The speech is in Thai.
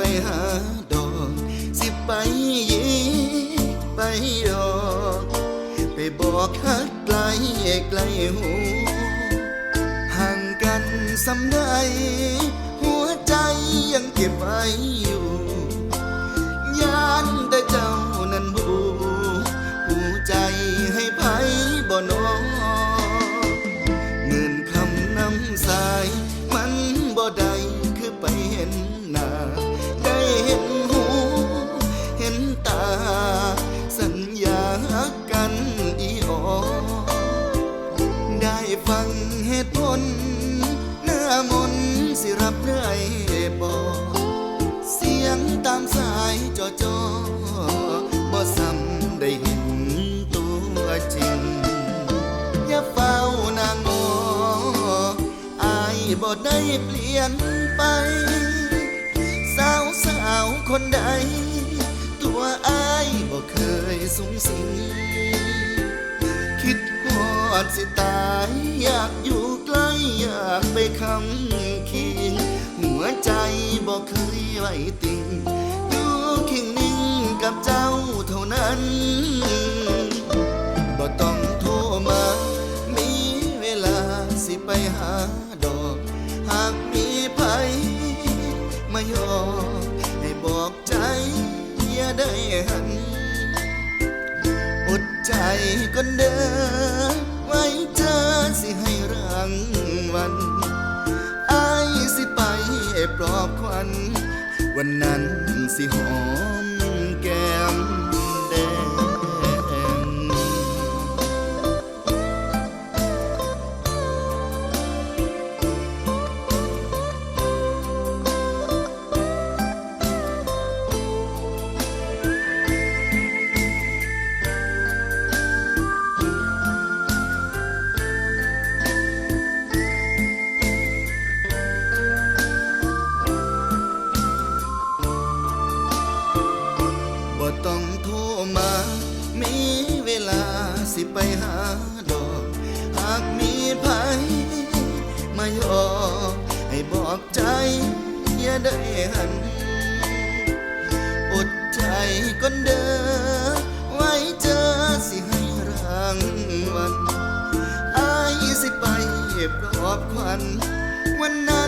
ไปหาดอกสิไปยีไปดอกไปบอกฮักไกลไกลหูห่างกันสำใดหัวใจยังเก็บไว้อยู่ยานแต่เจ้านั้นบูผู้ใจให้ไผบ่นอเงินคำนำสายมันบ่ได้คือไปเห็นหน้า กันอีออได้ฟังเหตุผลหน้ามนสิรับได้บอกเสียงตามสายจอจอบ่ซ้ำได้เห็นตัวจริง อย่าเฝ้านางงออายบ่ได้เปลี่ยนไป สาวสาวคนใด ตัวอายบ่ สูงสิงคิดฮอดสิตายอยากอยู่ใกล้อยากไปคำคิง หัวใจบอกเคยไว้ติงอยู่เคียงนิ่งกับเจ้าเท่านั้นบ่ต้องโทรมา มีเวลาสิไปหาดอก หากมีไผมายอใก่อนเด้อไว้เจอสิให้รางวัลอายสิไปปลอบควัน วันนั้นสิหอม สิไปหาดอกหากมีภัยมายอกให้บอกใจอย่าได้หัน อดใจก่อนเด้อไว้เจอสิให้รางวัลอายสิไปปลอบควันวันนั้น